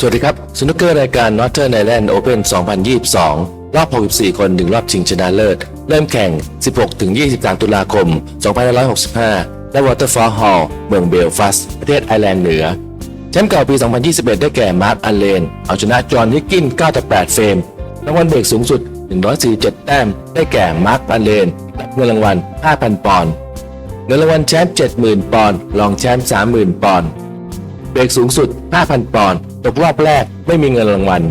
สวัสดีครับสนุกเกอร์รายการ Northern Ireland Open 2022 รอบ 64 คนถึงรอบชิงชนะเลิศ เริ่มแข่ง 16-23 ตุลาคม 2565และ Waterfall Hall เมืองเบลฟัสต์ประเทศไอร์แลนด์เหนือ แชมป์เก่าปี 2021 ได้แก่มาร์คอันเลน เอาชนะจอห์นฮิกกิน 9-8 เฟรม รางวัลเบรกสูงสุด 147 แต้ม ได้แก่มาร์คอันเลนรับเงินรางวัล 5,000 ปอนด์ เงินรางวัลแชมป์ 70,000 ปอนด์ รองแชมป์ 30,000 ปอนด์ เบรกสูงสุด 5,000 ปอนด์ ตกรอบแรกไม่มีเงินรางวัล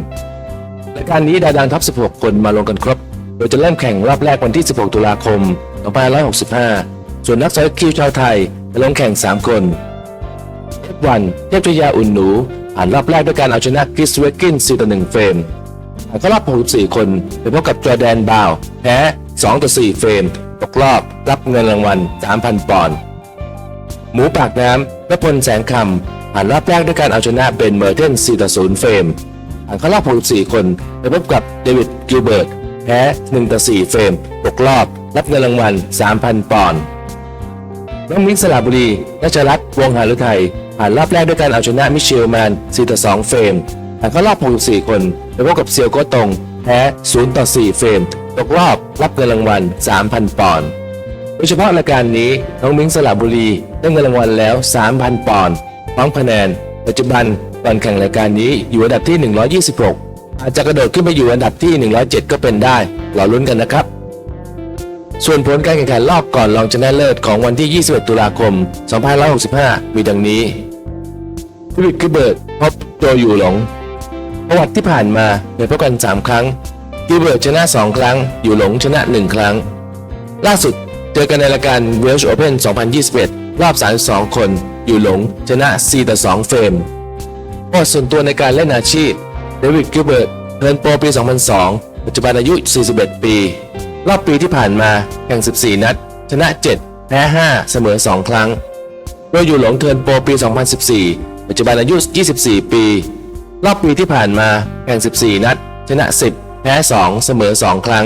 รายการนี้ดาดังท็อป 16 คนมาลงกันครบ โดยจะเริ่มแข่งรอบแรกวันที่ 16 ตุลาคม 2565 ส่วนนักสอยคิวชาวไทยจะลงแข่ง 3 คนเทพวันเทพชยาอุ่นหนู ผ่านรอบแรกด้วยการเอาชนะคริสเวกิน4ต่อ1เฟรมผ่านเข้ารอบ 64 คนไปพบกับจอแดนบาวแพ้2ต่อ4เฟรม ตกรอบรับเงินรางวัล 3,000 ปอนด์ หมูปากน้ำและพลแสงคำ ผ่านรอบแรกด้วยการเอาชนะเบนเมอร์เทน4ต่อ0เฟรมผ่านเข้ารอบ64 คนไปพบกับเดวิดกิลเบิร์ตแพ้1ต่อ4เฟรมตกรอบ รับเงินรางวัล 3,000 ปอนด์น้องมิ้นท์สระบุรีนัชรัตน์วงหาฤทัยผ่านรอบแรกด้วยการเอาชนะมิเชลแมน4ต่อ2เฟรมผ่านเข้ารอบ64 คนไปพบกับเซียวโกตงแพ้0ต่อ4เฟรมตกรอบรับเงินรางวัล 3,000 ปอนด์โดยเฉพาะรายการนี้น้องมิ้งสระบุรีได้เงินรางวัลแล้ว 3,000 ปอนด์ พร้อมคะแนน ปัจจุบันก่อนแข่งรายการนี้อยู่อันดับที่ 126 อาจจะกระโดดขึ้นไปอยู่อันดับที่ 107 ก็เป็นได้รอลุ้นกันนะครับ ส่วนผลการแข่งขันรอบก่อนรองชนะเลิศของวันที่ 21 ตุลาคม 2565 มีดังนี้ฟิลิปกิเบิร์ตพบโจอยู่หลง ประวัติที่ผ่านมาเคยพบกัน 3 ครั้งกิเบิร์ตชนะ 2 ครั้ง อยู่หลงชนะ 1 ครั้ง ล่าสุดเจอกันในรายการ Welsh Open 2021 รอบ 32 คน อยู่หลงชนะ 4 ต่อ 2 เฟรมประวัติส่วนตัวในการเล่นอาชีพ เดวิดกิลเบิร์ตเทิร์นโปรปี 2002 ปัจจุบันอายุ 41 ปี รอบปีที่ผ่านมาแข่ง 14 นัด ชนะ 7 แพ้ 5 เสมอ 2 ครั้ง โดยอยู่หลงเทิร์นโปรปี 2014 ปัจจุบันอายุ 24 ปี รอบปีที่ผ่านมาแข่ง 14 นัด ชนะ 10 แพ้ 2 เสมอ 2 ครั้ง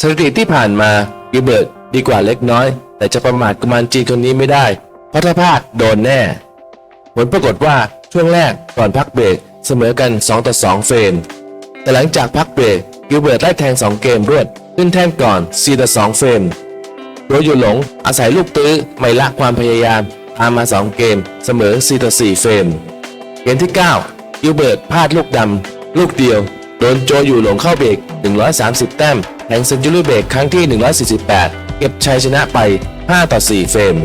สถิติที่ผ่านมากิเบิร์ตดีกว่าเล็กน้อย แต่จะประมาทกุมารจีนคนนี้ไม่ได้ เพราะถ้าพลาดโดนแน่ ผลปรากฏว่าช่วงแรกก่อนพักเบรกเสมอกัน 2 ต่อ 2 เฟรม แต่หลังจากพักเบรกกิลเบิร์ตไล่แทง 2 เกมรวดขึ้นแท่นก่อน 4 ต่อ 2 เฟรม โดยอยู่หลงอาศัยลูกตื้อไม่ละความพยายามตามา 2 เกมเสมอ 4 ต่อ 4 เฟรม เกมที่ 9 กิลเบิร์ตพลาดลูกดำลูกเดียว โดนโจอยู่หลงเข้าเบรก 130 แต้มแทงเซนจูรี่เบรกครั้งที่ 148 เก็บชัยชนะไป 5 ต่อ 4 เฟรม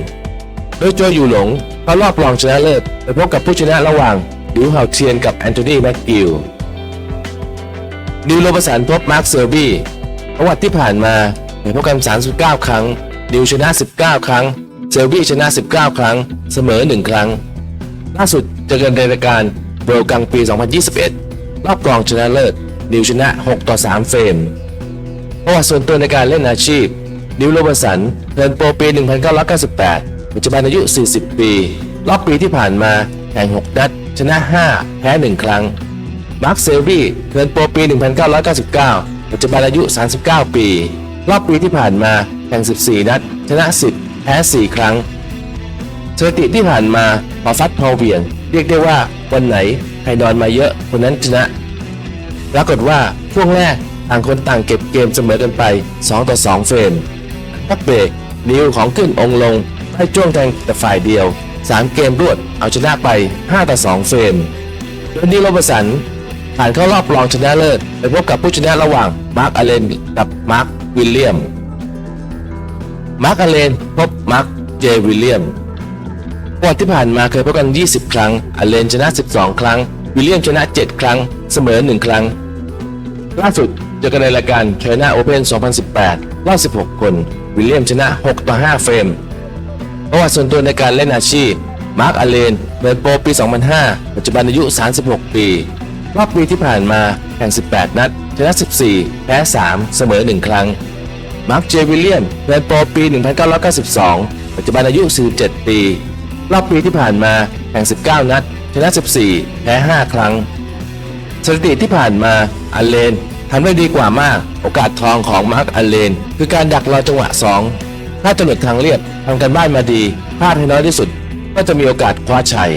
ดยโจอยู่หลงเข้ารอบรองชนะเลิศไปพบกับผู้ชนะระหว่างดิวเฮาเทียนกับแอนโทนีแม็กกิลดิวโรบสันพบมาร์คเซอร์บี้ประวัติที่ผ่านมาไปพบกัน 39 ครั้ง ดิวชนะ 19 ครั้ง เซอร์บี้ชนะ 19 ครั้ง เสมอ 1 ครั้ง ล่าสุดเจอกันในรายการเวิลด์กังปี 2021 รอบรองชนะเลิศ ดิวชนะ 6 ต่อ 3 เฟรมประวัติส่วนตัวในการเล่นอาชีพ ดิวโรบสันเทิร์นโปรปี 1998 ปัจจุบันอายุ 40 ปี รอบปีที่ผ่านมาแข่ง 6 นัด ชนะ 5 แพ้ 1 ครั้ง มาร์คเซลบี้เทิร์นโปรปี 1999 ปัจจุบันอายุ 39 ปี รอบปีที่ผ่านมาแข่ง 14 นัด ชนะ 10 แพ้ 4 ครั้งสถิติที่ผ่านมาพอฟัดพอเวียง เรียกได้ว่าวันไหนใครนอนมาเยอะคนนั้นชนะปรากฏว่าช่วงแรกต่างคนต่างเก็บเกมเสมอกันไป 2 ต่อ 2 เฟรมพักเบรกนิวของขึ้นองลง ให้จ้วงแทงแต่ฝ่ายเดียว 3 เกมรวดเอาชนะไป 5 ต่อ 2 เฟรมโดยนิวโรบสันผ่านเข้ารอบรองชนะเลิศไปพบกับผู้ชนะระหว่างมาร์คอเลนกับมาร์ควิลเลียม มาร์คอเลนพบมาร์คเจวิลเลียมประวัติที่ผ่านมาเคยพบกัน 20 ครั้ง อเลนชนะ 12 ครั้ง วิลเลียมชนะ 7 ครั้ง เสมอ 1 ครั้ง ล่าสุดเจอกันในรายการ China Open 2018 รอบ 16 คน วิลเลียมชนะ 6 ต่อ 5 เฟรม ประวัติส่วนตัวในการเล่นอาชีพ มาร์คอเลนเดินโปรปี 2005 ปัจจุบันอายุ 36 ปีรอบปีที่ผ่านมาแข่ง 18 นัด ชนะ 14 แพ้ 3 เสมอ 1 ครั้ง มาร์ค เจวิลเลียมเรียนโปรปี 1992 ปัจจุบันอายุ 47 ปี รอบปีที่ผ่านมาแข่ง 19 นัด ชนะ 14 แพ้ 5 ครั้ง สถิติที่ผ่านมาอันเลนทำได้ดีกว่ามาก โอกาสทองของมาร์คอันเลน คือการดักรอจังหวะ 2 ถ้าจรวดทางเรียบทำกันบ้านมาดีพลาดให้น้อยที่สุด ก็จะมีโอกาสคว้าชัย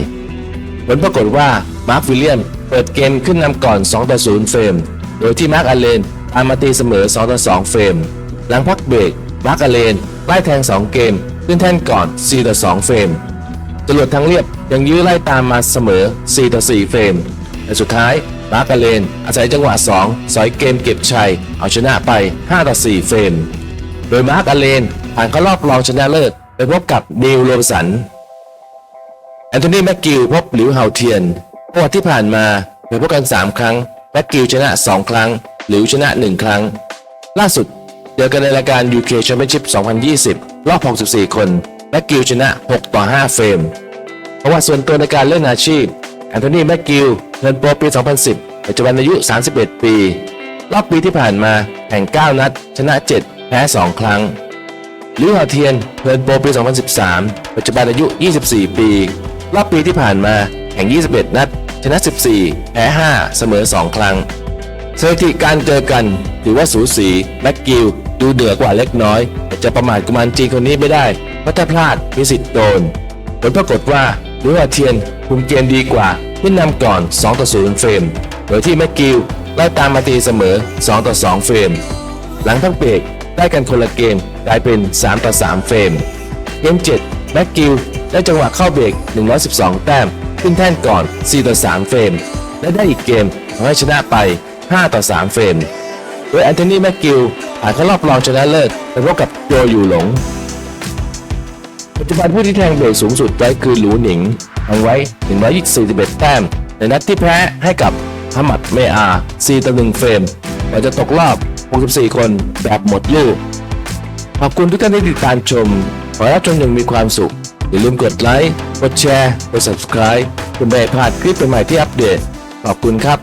ผลปรากฏว่ามาร์ควิลเลียมเปิดเกมขึ้นนำก่อน 2 ต่อ 0 เฟรม โดยที่มาร์คอเลนตามมาตีเสมอ 2 ต่อ 2 เฟรม หลังพักเบรกมาร์คอเลนไล่แทง 2 เกม ขึ้นแท่นก่อน 4 ต่อ 2 เฟรมจรวดทางเรียบยังยื้อไล่ตามมาเสมอ 4 ต่อ 4 เฟรม แต่สุดท้ายมาร์คอเลนอาศัยจังหวะ 2 สอยเกมเก็บชัย เอาชนะไป 5 ต่อ 4 เฟรม โดยมาร์คอเลน ผ่านเข้ารอบรองชนะเลิศ ไปพบกับนิวโรบสัน แอนโทนีแม็กกิลพบหลิวเฮาเทียนประวัติที่ผ่านมาเคยพบกัน 3 ครั้งแม็กกิลชนะ 2 ครั้ง หลิวชนะ 1 ครั้ง ล่าสุดเจอกันในรายการ UK Championship 2020 รอบ 64 คนแม็กกิลชนะ 6 ต่อ 5 เฟรมประวัติส่วนตัวในการเล่นอาชีพแอนโทนีแม็กกิลเทินโปรปี 2010 ปัจจุบันอายุ 31 ปี รอบปีที่ผ่านมาแข่ง 9 นัด ชนะ 7 แพ้ 2 ครั้ง ลิวหาเทียนเทิร์นโปรปี 2013 ปัจจุบันอายุ 24 ปี รอบปีที่ผ่านมาแข่ง 21 นัด ชนะ 14 แพ้ 5 เสมอ 2 ครั้งสถิติการเจอกันถือว่าสูสีแม็กกิลดูเดือกว่าเล็กน้อยแต่จะประมาทกุมารจีนคนนี้ไม่ได้เพราะถ้าพลาดมีสิทธิ์โดน ผลปรากฏว่าลิวหาเทียนคุมเกมดีกว่าขึ้นนำก่อน 2 ต่อ 0 เฟรม โดยที่แม็กกิลไล่ตามมาตีเสมอ 2 ต่อ 2 เฟรม หลังทั้งเบรก ได้กันคนละเกมกลายเป็น 3 ต่อ 3 เฟรม เกม 7 แม็กกิลได้จังหวะเข้าเบรก 112 แต้ม ขึ้นแท่นก่อน 4 ต่อ 3 เฟรม และได้อีกเกมทำให้ชนะไป 5 ต่อ 3 เฟรม โดยแอนโทนีแม็กกิลผ่านเข้ารอบรองชนะเลิศไปพบกับโจอยู่หลง ปัจจุบันผู้ที่แทงเบรกสูงสุดไว้คือหลูหนิงทำไว้ 141 แต้ม ในนัดที่แพ้ให้กับฮัมมัดเมอา4ต่อ1เฟรมก่อนจะตกรอบ 64 คนแบบหมดลูก ขอบคุณทุกท่านที่ติดตามชม ขอให้รับชมอย่างมีความสุข อย่าลืมกดไลค์ กดแชร์ กด subscribe เพื่อไม่พลาดคลิปใหม่ๆที่อัปเดต ขอบคุณครับ